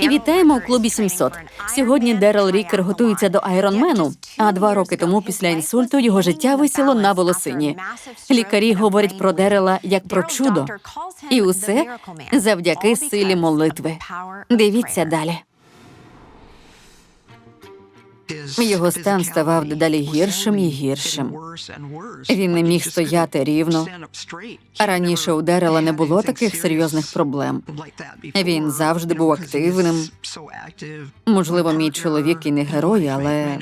І вітаємо у клубі 700. Сьогодні Дерел Рікер готується до Айронмену, а два роки тому, після інсульту, його життя висіло на волосині. Лікарі говорять про Дерела як про чудо, і усе завдяки силі молитви. Дивіться далі. Його стан ставав дедалі гіршим і гіршим. Він не міг стояти рівно. Раніше у Дерела не було таких серйозних проблем. Він завжди був активним. Можливо, мій чоловік і не герой, але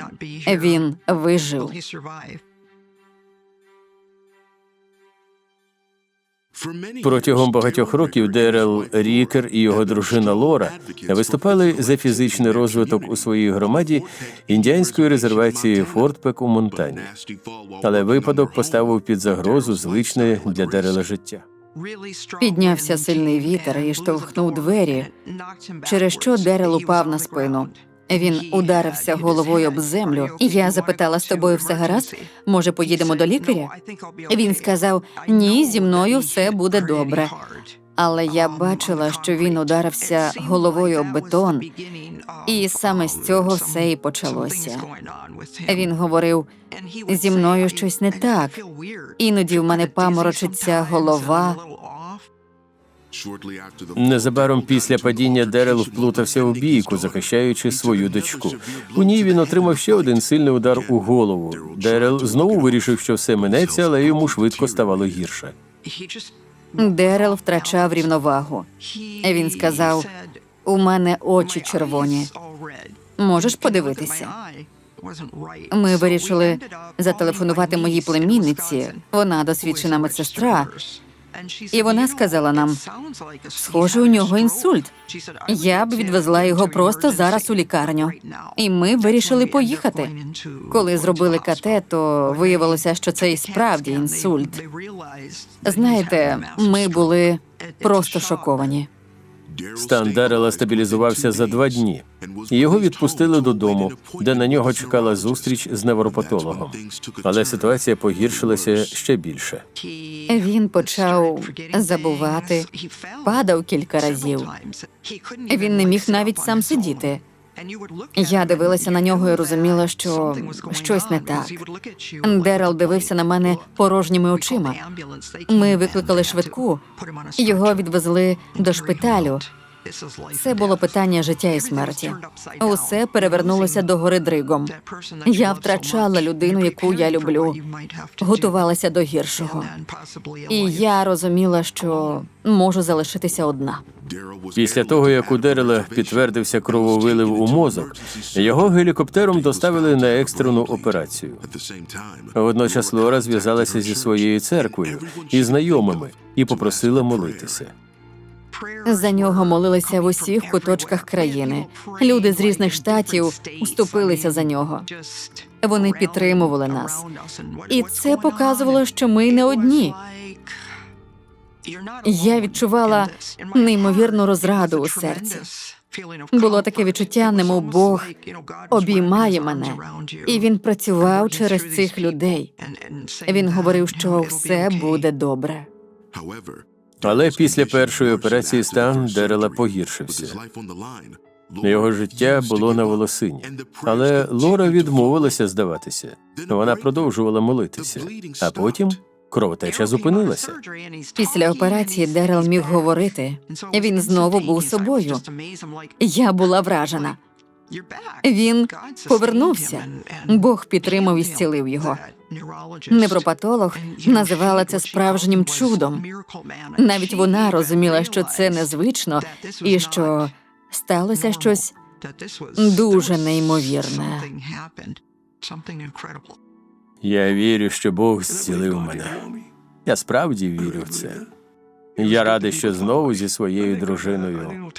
він вижив. Протягом багатьох років Дерел Рікер і його дружина Лора виступали за фізичний розвиток у своїй громаді індіанської резервації Фортпек у Монтані. Але випадок поставив під загрозу звичне для Дерела життя. Піднявся сильний вітер і штовхнув двері, через що Дерел упав на спину. Він ударився головою об землю, я запитала з тобою все гаразд. Може, поїдемо до лікаря? Він сказав: Ні, зі мною все буде добре. Але я бачила, що він ударився головою об бетон, і саме з цього все і почалося. Він говорив: зі мною щось не так. Іноді в мене паморочиться голова. Незабаром після падіння Дерел вплутався у бійку, захищаючи свою дочку. У ній він отримав ще один сильний удар у голову. Дерел знову вирішив, що все минеться, але йому швидко ставало гірше. Дерел втрачав рівновагу. Він сказав: у мене очі червоні. Можеш подивитися? Ми вирішили зателефонувати моїй племінниці. Вона досвідчена медсестра. І вона сказала нам: схоже, у нього інсульт. Я б відвезла його просто зараз у лікарню. І ми вирішили поїхати. Коли зробили КТ, то виявилося, що це і справді інсульт. Знаєте, ми були просто шоковані. Стан Дарела стабілізувався за два дні. Його відпустили додому, де на нього чекала зустріч з невропатологом. Але ситуація погіршилася ще більше. Він почав забувати, падав кілька разів. Він не міг навіть сам сидіти. Я дивилася на нього і розуміла, що щось не так. Дерел дивився на мене порожніми очима. Ми викликали швидку, його відвезли до шпиталю. Це було питання життя і смерті. Усе перевернулося до гори дригом. Я втрачала людину, яку я люблю, готувалася до гіршого. І я розуміла, що можу залишитися одна. Після того, як у Дерела підтвердився крововилив у мозок, його гелікоптером доставили на екстрену операцію. Водночас Лора зв'язалася зі своєю церквою і знайомими і попросила молитися. За нього молилися в усіх куточках країни. Люди з різних штатів уступилися за нього. Вони підтримували нас. І це показувало, що ми не одні. Я відчувала неймовірну розраду у серці. Було таке відчуття, немов Бог обіймає мене, і він працював через цих людей. Він говорив, що все буде добре. Але після першої операції стан Дерела погіршився. Його життя було на волосині, але Лора відмовилася здаватися. Вона продовжувала молитися, а потім кровотеча зупинилася. Після операції Дерел міг говорити. Він знову був собою. Я була вражена. Він повернувся. Бог підтримав і зцілив його. Невропатолог називала це справжнім чудом. Навіть вона розуміла, що це незвично і що сталося щось дуже неймовірне. Я вірю, що Бог зцілив мене. Я справді вірю в це. Я радий, що знову зі своєю дружиною.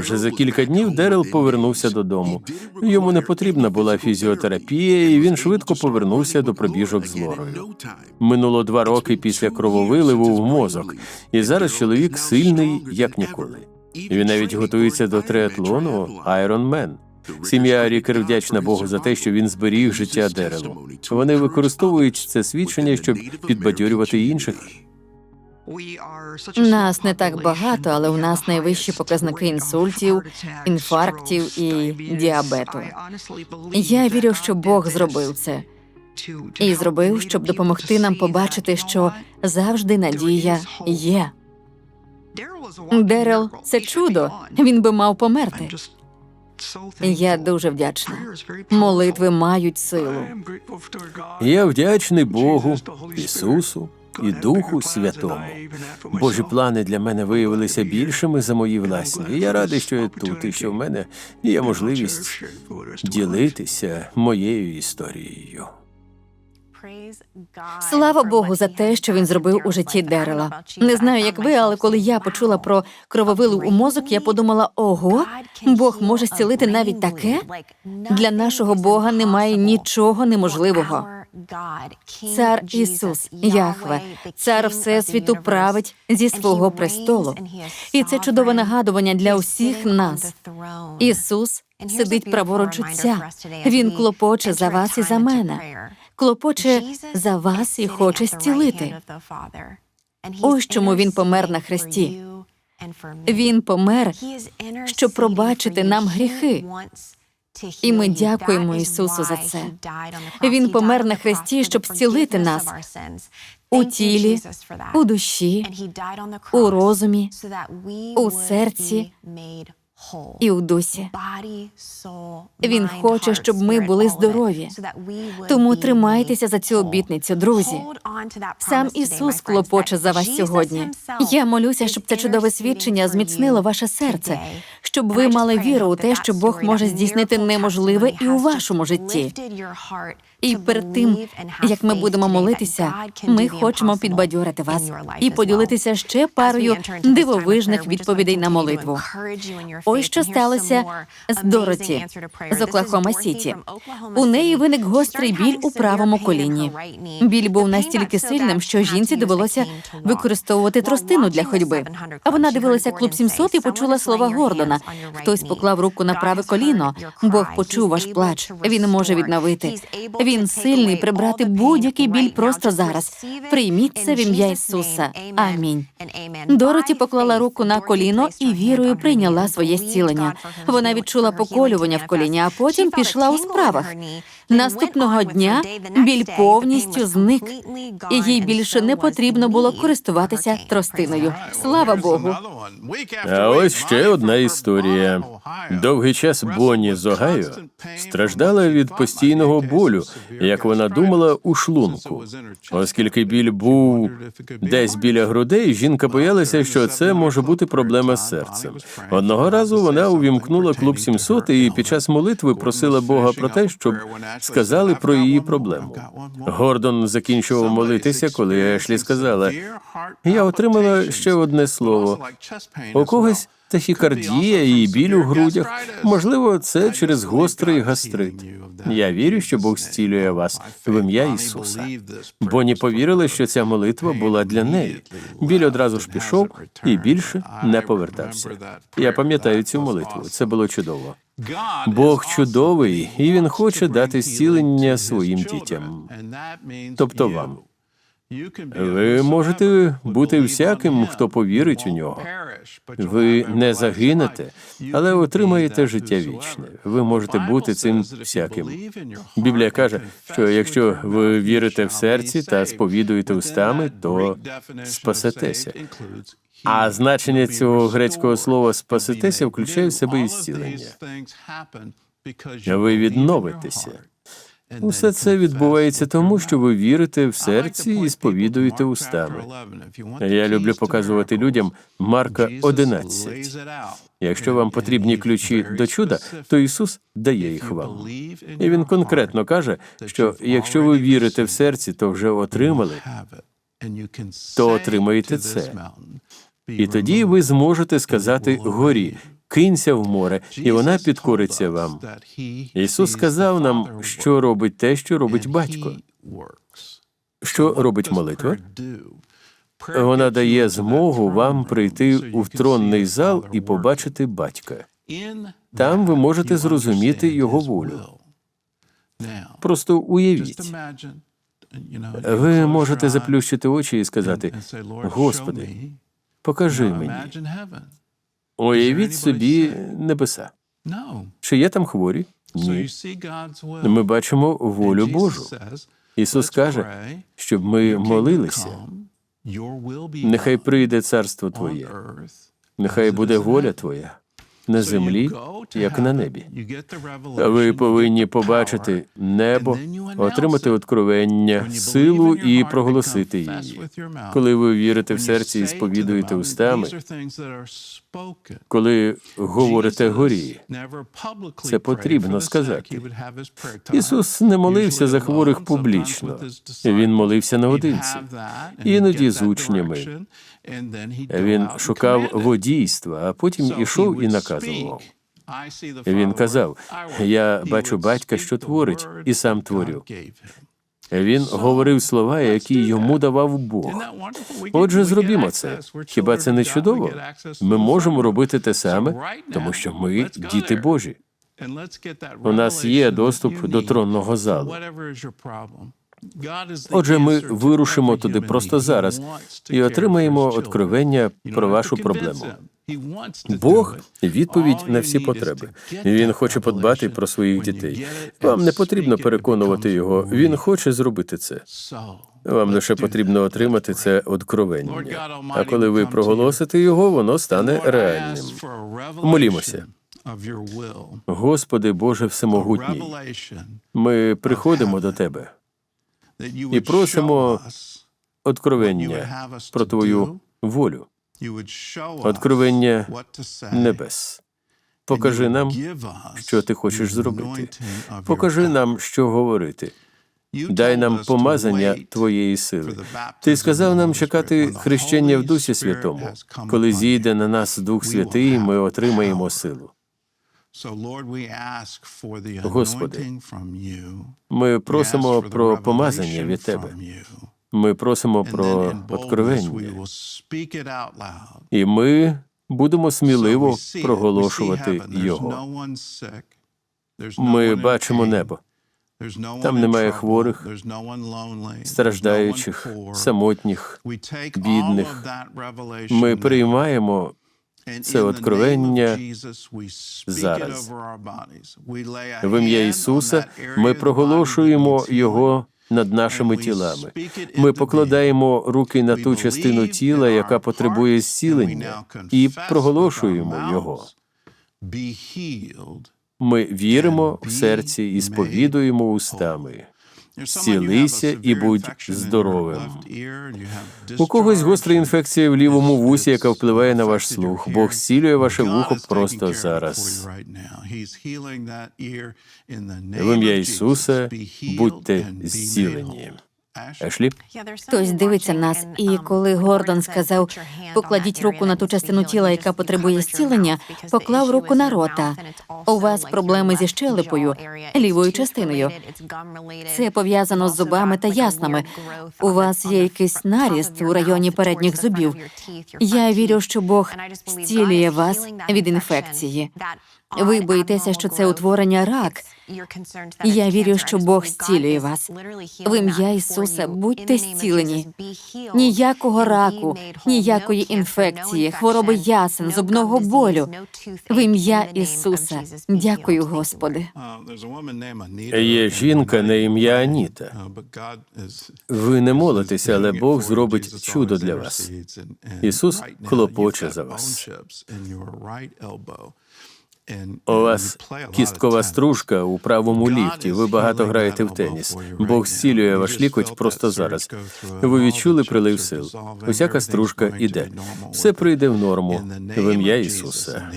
Вже за кілька днів Дерел повернувся додому. Йому не потрібна була фізіотерапія, і він швидко повернувся до пробіжок з Лорою. Минуло два роки після крововиливу в мозок, і зараз чоловік сильний як ніколи. Він навіть готується до триатлону Iron Man. Сім'я Рікер вдячна Богу за те, що він зберіг життя Дерелу. Вони використовують це свідчення, щоб підбадьорювати інших. Нас не так багато, але у нас найвищі показники інсультів, інфарктів і діабету. Я вірю, що Бог зробив це і зробив, щоб допомогти нам побачити, що завжди надія є. Дерел це чудо. Він би мав померти. Я дуже вдячна. Молитви мають силу. Я вдячний Богу, Ісусу і Духу Святому. Божі плани для мене виявилися більшими за мої власні. І я радий, що я тут і що в мене є можливість ділитися моєю історією. Слава Богу за те, що він зробив у житті Дерела. Не знаю, як ви, але коли я почула про крововилив у мозок, я подумала: ого, Бог може зцілити навіть таке. Для нашого Бога немає нічого неможливого. Цар Ісус, Яхве, цар Всесвіту править зі свого престолу. І це чудове нагадування для усіх нас. Ісус сидить праворуч Отця. Він клопоче за вас і за мене. Клопоче за вас і хоче зцілити. Ось чому він помер на хресті. Він помер, щоб пробачити нам гріхи. І ми дякуємо Ісусу за це. Він помер на хресті, щоб зцілити нас у тілі, у душі, у розумі у серці і у дусі. Він хоче, щоб ми були здорові. Тому тримайтеся за цю обітницю, друзі. Сам Ісус клопоче за вас сьогодні. Я молюся, щоб це чудове свідчення зміцнило ваше серце, щоб ви мали віру у те, що Бог може здійснити неможливе і у вашому житті. І перед тим, як ми будемо молитися, ми хочемо підбадьорити вас і поділитися ще парою дивовижних відповідей на молитву. Ось що сталося з Дороті з Оклахома Сіті. У неї виник гострий біль у правому коліні. Біль був настільки сильним, що жінці довелося використовувати тростину для ходьби. А вона дивилася клуб 700 і почула слова Гордона. Хтось поклав руку на праве коліно. Бог почув ваш плач. Він може відновити. Він сильний прибрати будь-який біль просто зараз. Прийміть це в ім'я Ісуса. Амінь. Дороті поклала руку на коліно і вірою прийняла своє зцілення. Вона відчула поколювання в коліні, а потім пішла у справах. Наступного дня біль повністю зник, і їй більше не потрібно було користуватися тростиною. Слава Богу. А ось ще одна історія. Довгий час Бонні з Огайо страждала від постійного болю, як вона думала, у шлунку. Оскільки біль був десь біля грудей, жінка боялася, що це може бути проблема з серцем. Одного разу вона увімкнула клуб 700 і під час молитви просила Бога про те, щоб сказали про її проблему. Гордон закінчував молитися, коли Ешлі сказала: Я отримала ще одне слово. У когось тахікардія і біль у грудях. Можливо, це через гострий гастрит. Я вірю, що Бог зцілює вас в ім'я Ісуса. Бонні повірила, що ця молитва була для неї. Біль одразу ж пішов і більше не повертався. Я пам'ятаю цю молитву. Це було чудово. Бог чудовий, і він хоче дати зцілення своїм дітям, тобто вам. Ви можете бути всяким, хто повірить у нього. Ви не загинете, але отримаєте життя вічне. Ви можете бути цим всяким. Біблія каже, що якщо ви вірите в серці та сповідуєте устами, то спасетеся. А значення цього грецького слова спасетеся включає в себе і зцілення. Ви відновитеся. Усе це відбувається тому, що ви вірите в серці і сповідуєте устами. Я люблю показувати людям Марка 11. Якщо вам потрібні ключі до чуда, то Ісус дає їх вам. І він конкретно каже, що якщо ви вірите в серці, то вже отримали, то отримаєте це. І тоді ви зможете сказати горі, кинься в море, і вона підкориться вам. Ісус сказав нам, що робить те, що робить батько. Що робить молитва? Вона дає змогу вам прийти у тронний зал і побачити батька. Там ви можете зрозуміти його волю. Просто уявіть, Ви можете заплющити очі і сказати: Господи, покажи мені. Уявіть собі небеса. Чи є там хворі? Ні. Ми бачимо волю Божу. Ісус каже, щоб ми молилися. Нехай прийде царство Твоє, нехай буде воля Твоя на землі, як на небі. Ви повинні побачити небо, отримати откровення, силу і проголосити її. Коли ви вірите в серці і сповідуєте устами, коли говорите горі, це потрібно сказати. Ісус не молився за хворих публічно. Він молився наодинці, іноді з учнями. Він шукав водійства, а потім ішов і наказував. Він казав: Я бачу батька, що творить, і сам творю. Він говорив слова, які йому давав Бог. Отже, зробімо це. Хіба це не чудово? Ми можемо робити те саме, тому що ми діти Божі. У нас є доступ до тронного залу. Отже, ми вирушимо туди просто зараз і отримаємо откровення про вашу проблему. Бог відповідь на всі потреби. Він хоче подбати про своїх дітей. Вам не потрібно переконувати його. Він хоче зробити це. Вам лише потрібно отримати це откровення. А коли ви проголосите його, воно стане реальним. Молімося. Господи Боже Всемогутній, ми приходимо до Тебе і просимо откровення про Твою волю, откровення небес. Покажи нам, що ти хочеш зробити. Покажи нам, що говорити. Дай нам помазання Твоєї сили. Ти сказав нам чекати хрещення в Дусі Святому. Коли зійде на нас Дух Святий, ми отримаємо силу. Господи, Ми просимо про помазання від Тебе. Ми просимо про откровення. І ми будемо сміливо проголошувати його. Ми бачимо небо. Там немає хворих, страждаючих, самотніх. бідних. Ми приймаємо це откровення зараз. в ім'я Ісуса. Ми проголошуємо його над нашими тілами. Ми покладаємо руки на ту частину тіла, яка потребує зцілення, і проголошуємо його. Ми віримо в серці і сповідуємо устами. Зцілися і будь здоровим. У когось гостра інфекція в лівому вусі, яка впливає на ваш слух. Бог зцілює ваше вухо просто зараз. В ім'я Ісуса будьте зцілені. Ешлі? Хтось дивиться нас, і коли Гордон сказав покладіть руку на ту частину тіла, яка потребує зцілення, поклав руку на рота. У вас проблеми зі щелепою, лівою частиною. Це пов'язано з зубами та яснами. У вас є якийсь наріст у районі передніх зубів. Я вірю, що Бог зцілює вас від інфекції. Ви боїтеся, що це утворення рак. Я вірю, що Бог зцілює вас. В ім'я Ісуса будьте зцілені. Ніякого раку, ніякої інфекції, хвороби ясен, зубного болю. В ім'я Ісуса. Дякую, Господи. Є жінка на ім'я Аніта. Ви не молитеся, але Бог зробить чудо для вас. Ісус хлопоче за вас. У вас кісткова стружка у правому лікті. Ви багато граєте в теніс. Бог зцілює ваш лікоть просто зараз. Ви відчули прилив сил. Усяка стружка іде. Все прийде в норму в ім'я Ісуса.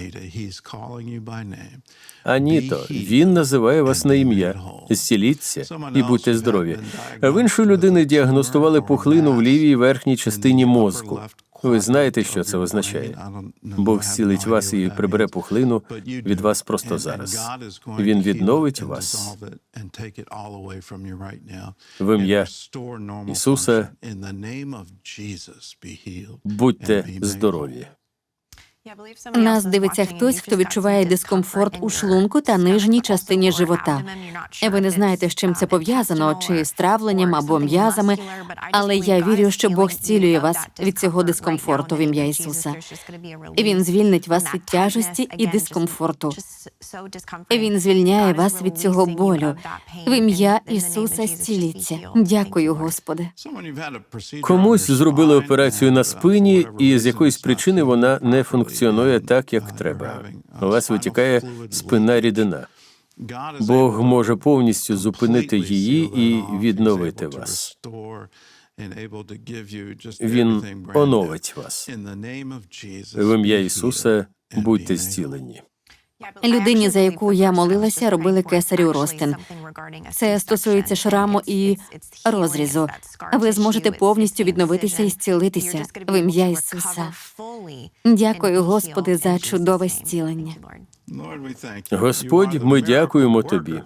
Аніто, він називає вас на ім'я. Зціліться і будьте здорові. В іншої людини діагностували пухлину в лівій верхній частині мозку. Ви знаєте, що це означає? Бог зцілить вас і прибере пухлину від вас просто зараз. Він відновить вас в ім'я Ісуса. Будьте здорові. Нас дивиться хтось, хто відчуває дискомфорт у шлунку та нижній частині живота. Ви не знаєте, з чим це пов'язано, чи з травленням або м'язами, але я вірю, що Бог зцілює вас від цього дискомфорту в ім'я Ісуса. І Він звільнить вас від тяжесті і дискомфорту. Він звільняє вас від цього болю. В ім'я Ісуса зціліться. Дякую, Господи. Комусь зробили операцію на спині, і з якоїсь причини вона не функціонує так, як треба. У вас витікає спина рідина. Бог може повністю зупинити її і відновити вас. Він оновить вас. В ім'я Ісуса будьте зцілені. Людині, за яку я молилася, робили кесарів розтин. Це стосується шраму і розрізу. Ви зможете повністю відновитися і зцілитися в ім'я Ісуса. Дякую, Господи, за чудове зцілення. Господь, ми дякуємо тобі.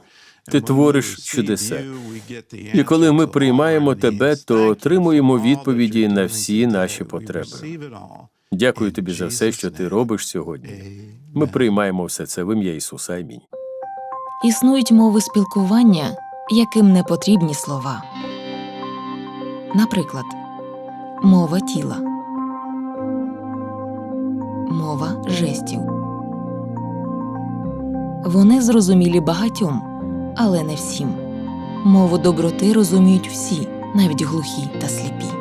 Ти твориш чудеса. І коли ми приймаємо тебе, то отримуємо відповіді на всі наші потреби. Дякую тобі за все, що ти робиш сьогодні. Ми приймаємо все це в ім'я Ісуса. Амінь. Існують мови спілкування, яким не потрібні слова. Наприклад, мова тіла, мова жестів. Вони зрозумілі багатьом, але не всім. Мову доброти розуміють всі, навіть глухі та сліпі.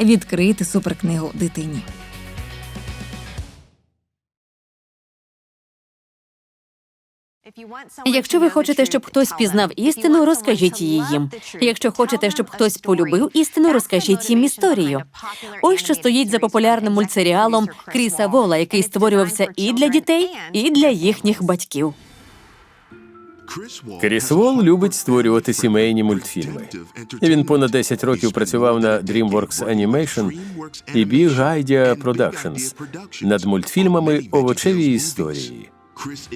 відкрийте суперкнигу дитині. Якщо ви хочете, щоб хтось пізнав істину, розкажіть її їм. Якщо хочете, щоб хтось полюбив істину, розкажіть їм історію. Ось що стоїть за популярним мультсеріалом Кріса Вола, який створювався і для дітей, і для їхніх батьків. Кріс Вол любить створювати сімейні мультфільми. Він понад 10 років працював на DreamWorks Animation і Big Idea Productions над мультфільмами Овочеві історії.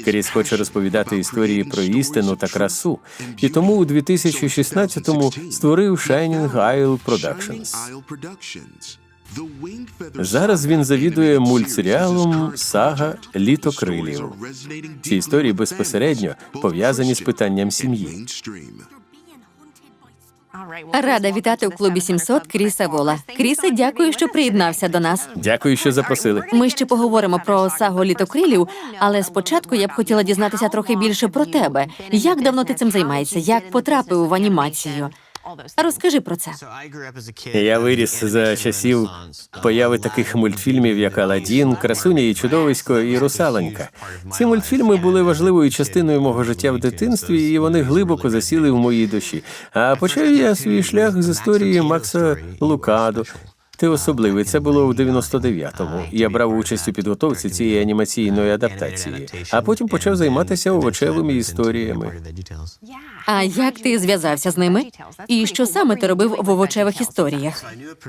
Кріс хоче розповідати історії про істину та красу, і тому у 2016-му створив Shining Isle Productions. Зараз він завідує мультсеріалом Сага Літо крилів. Ці історії безпосередньо пов'язані з питанням сім'ї. Рада вітати у клубі 700 Кріса Вола. Крісе, дякую, що приєднався до нас. Дякую, що запросили. Ми ще поговоримо про сагу літокрилів, але спочатку я б хотіла дізнатися трохи більше про тебе. Як давно ти цим займаєшся? Як потрапив в анімацію? Розкажи про це. Я виріс за часів появи таких мультфільмів, як Аладдін, Красуня і чудовисько і Русаленька. Ці мультфільми були важливою частиною мого життя в дитинстві, і вони глибоко засіли в моїй душі. А почав я свій шлях з історії Макса Лукаду. Ти особливий, це було в 99-му. Я брав участь у підготовці цієї анімаційної адаптації, а потім почав займатися овочевими історіями. А як ти зв'язався з ними? І що саме ти робив в овочевих історіях?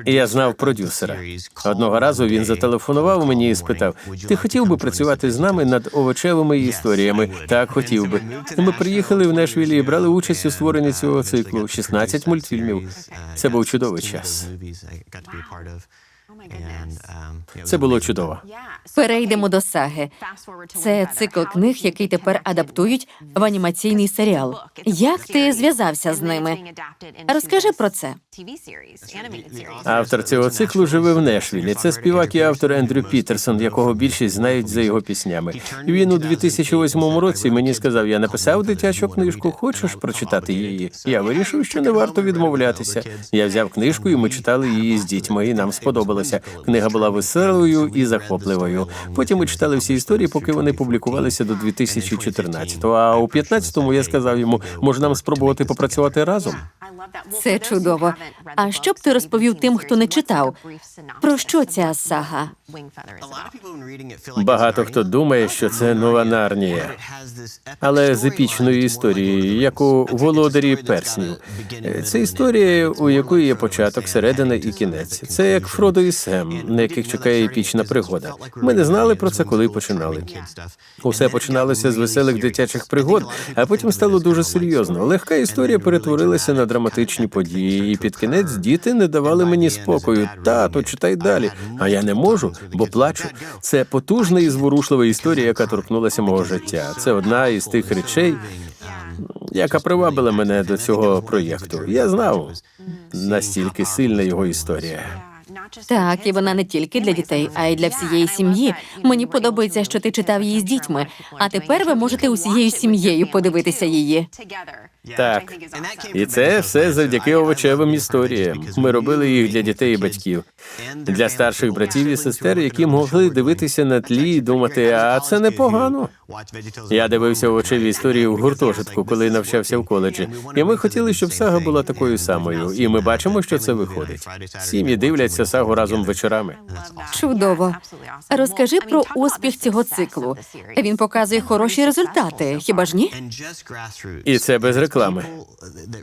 Я знав продюсера. Одного разу він зателефонував мені і спитав: Ти хотів би працювати з нами над овочевими історіями? Так, хотів би. Ми приїхали в Нешвілі і брали участь у створенні цього циклу. 16 мультфільмів. Це був чудовий час. part of Це було чудово. Перейдемо до саги. Це цикл книг, який тепер адаптують в анімаційний серіал. Як ти зв'язався з ними? Розкажи про це. Автор цього циклу живе в Нешвілі. Це співак і автор Ендрю Пітерсон, якого більшість знають за його піснями. Він у 2008 році мені сказав: я написав дитячу книжку. Хочеш прочитати її? Я вирішив, що не варто відмовлятися. Я взяв книжку, і ми читали її з дітьми. і Нам сподобалося. Книга була веселою і захопливою. Потім ми читали всі історії, поки вони публікувалися до 2014-го. А у 15-му я сказав йому, може нам спробувати попрацювати разом. Це чудово. А що б ти розповів тим, хто не читав? Про що ця сага? Багато хто думає, що це нова Нарнія, але з епічною історією, як у володарі перснів. Це історія, у якої є початок, середина і кінець. Це як Фродо і Сем, на яких чекає епічна пригода. Ми не знали про це, коли починали. Усе починалося з веселих дитячих пригод, а потім стало дуже серйозно. Легка історія перетворилася на драматичні події, і під кінець діти не давали мені спокою. Тато, читай далі. А я не можу, бо плачу. Це потужна і зворушлива історія, яка торкнулася мого життя. Це одна із тих речей, яка привабила мене до цього проєкту. Я знав настільки сильна його історія. Так, і вона не тільки для дітей, а й для всієї сім'ї. Мені подобається, що ти читав її з дітьми. А тепер ви можете усією сім'єю подивитися її. Так, і це все завдяки овочевим історіям. Ми робили їх для дітей і батьків, для старших братів і сестер, які могли дивитися на тлі і думати, а це непогано. Я дивився овочеві історії в гуртожитку, коли навчався в коледжі. І ми хотіли, щоб сага була такою самою. І ми бачимо, що це виходить. Сім'ї дивляться сагу разом вечорами. Чудово. Розкажи про успіх цього циклу. Він показує хороші результати, хіба ж ні? І це без реклами.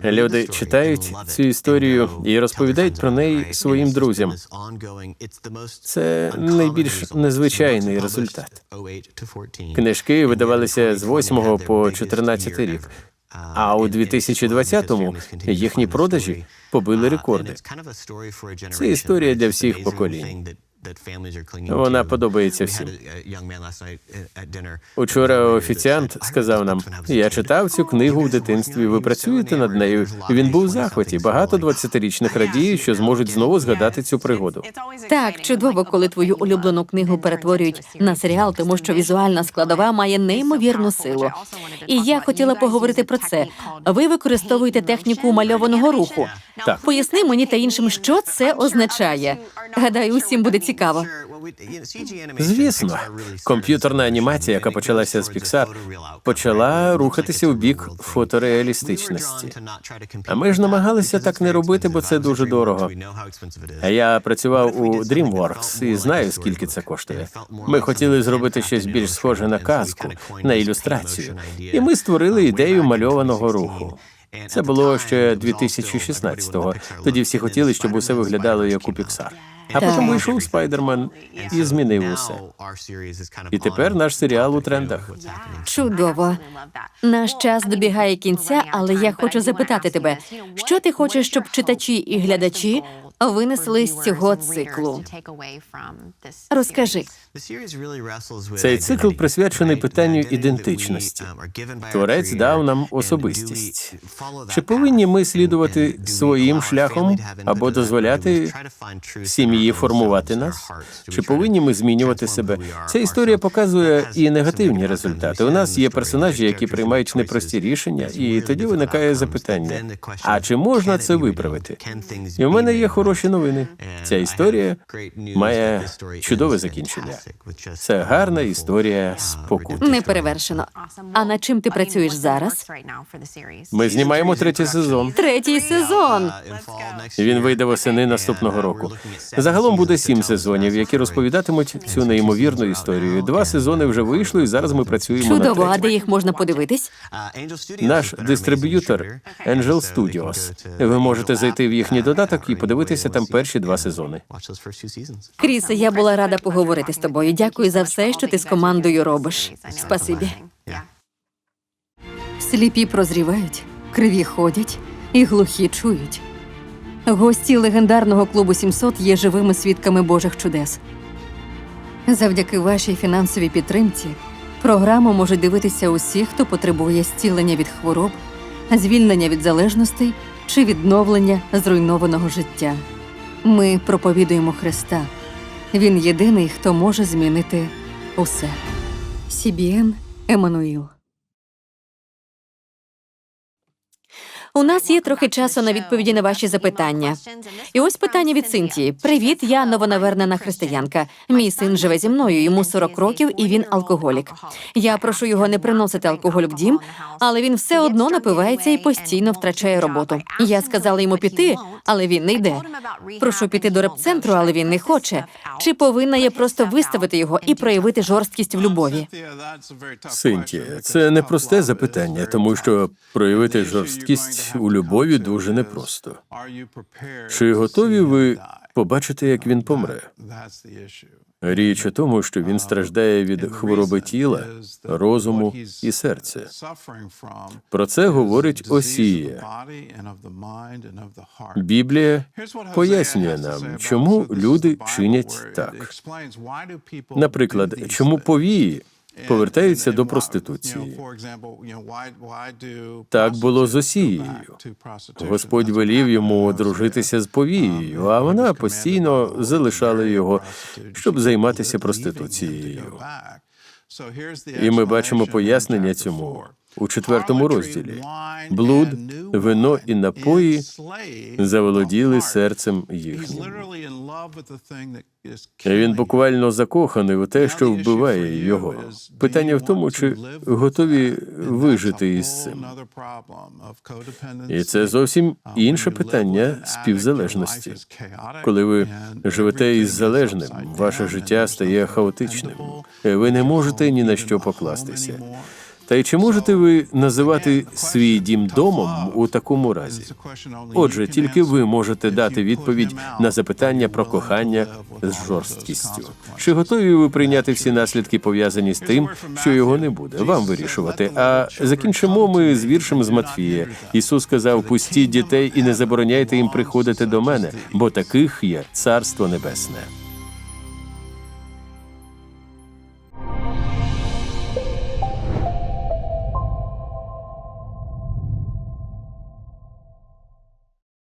Люди читають цю історію і розповідають про неї своїм друзям. Це найбільш незвичайний результат. Книжки видавалися з 8 по 14 рік. А у 2020-му їхні продажі побили рекорди. Це історія для всіх поколінь. Вона подобається всім. Учора офіціант сказав нам: я читав цю книгу в дитинстві. Ви працюєте над нею. Він був в захваті. Багато 20-річних радіє, що зможуть знову згадати цю пригоду. Так, чудово, коли твою улюблену книгу перетворюють на серіал, тому що візуальна складова має неймовірну силу. І я хотіла поговорити про це. Ви використовуєте техніку мальованого руху. Так. Поясни мені та іншим, що це означає. Гадаю, усім буде цікаво. Звісно, комп'ютерна анімація, яка почалася з Pixar, почала рухатися в бік фотореалістичності. А ми ж намагалися так не робити, бо це дуже дорого. Я працював у DreamWorks і знаю, скільки це коштує. Ми хотіли зробити щось більш схоже на казку, на ілюстрацію, і ми створили ідею мальованого руху. Це було ще 2016-го. Тоді всі хотіли, щоб усе виглядало як у Піксар. А Так. потім вийшов Спайдермен і змінив усе. І тепер наш серіал у трендах. Чудово. Наш час добігає кінця, але я хочу запитати тебе, що ти хочеш, щоб читачі і глядачі винесли з цього циклу? Розкажи. Цей цикл присвячений питанню ідентичності. Творець дав нам особистість. Чи повинні ми слідувати своїм шляхом або дозволяти сім'ї формувати нас? Чи повинні ми змінювати себе? Ця історія показує і негативні результати. У нас є персонажі, які приймають непрості рішення, і тоді виникає запитання: а чи можна це виправити? І в мене є хороші новини. Ця історія має чудове закінчення. Це гарна історія спокути. Не перевершено. А над чим ти працюєш зараз? Ми знімаємо третій сезон. Третій сезон. Він вийде восени наступного року. Загалом буде сім сезонів, які розповідатимуть цю неймовірну історію. Два сезони вже вийшли, і зараз ми працюємо Чудово, а де їх можна подивитись? Наш дистриб'ютор Angel Studios. Ви можете зайти в їхній додаток і подивитися там перші два сезони. Крісе, я була рада поговорити з тобою. Дякую за все, що ти з командою робиш. Спасибі. Сліпі прозрівають, криві ходять і глухі чують. Гості легендарного клубу 700 є живими свідками Божих чудес. Завдяки вашій фінансовій підтримці програму можуть дивитися усі, хто потребує зцілення від хвороб, звільнення від залежностей чи відновлення зруйнованого життя. Ми проповідуємо Христа. Він єдиний, хто може змінити усе. Сібієн Еммануїл. У нас є трохи часу на відповіді на ваші запитання. І ось питання від Синтії. Привіт, я новонавернена християнка. Мій син живе зі мною, йому 40 років, і він алкоголік. Я прошу його не приносити алкоголь в дім, але він все одно напивається і постійно втрачає роботу. Я сказала йому піти, але він не йде. Прошу піти до репцентру, але він не хоче. Чи повинна я просто виставити його і проявити жорсткість в любові? Синтія, це непросте запитання, тому що проявити жорсткість у любові дуже непросто. Чи готові ви побачити, як він помре? Річ у тому, що він страждає від хвороби тіла, розуму і серця. Про це говорить Осія. Біблія пояснює нам, чому люди чинять так. Наприклад, чому повії повертаються до проституції. Так було з Осією. Господь велів йому одружитися з повією, а вона постійно залишала його, щоб займатися проституцією. І ми бачимо пояснення цьому у четвертому розділі. Блуд, вино і напої заволоділи серцем їхнім. Він буквально закоханий у те, що вбиває його. Питання в тому, чи готові вижити із цим. І це зовсім інше питання співзалежності. Коли ви живете із залежним, ваше життя стає хаотичним. Ви не можете ні на що покластися. Та й чи можете ви називати свій дім домом у такому разі? Отже, тільки ви можете дати відповідь на запитання про кохання з жорсткістю. Чи готові ви прийняти всі наслідки пов'язані з тим, що його не буде? Вам вирішувати. А закінчимо ми з віршем з Матфія. Ісус сказав: пустіть дітей і не забороняйте їм приходити до мене, бо таких є царство небесне.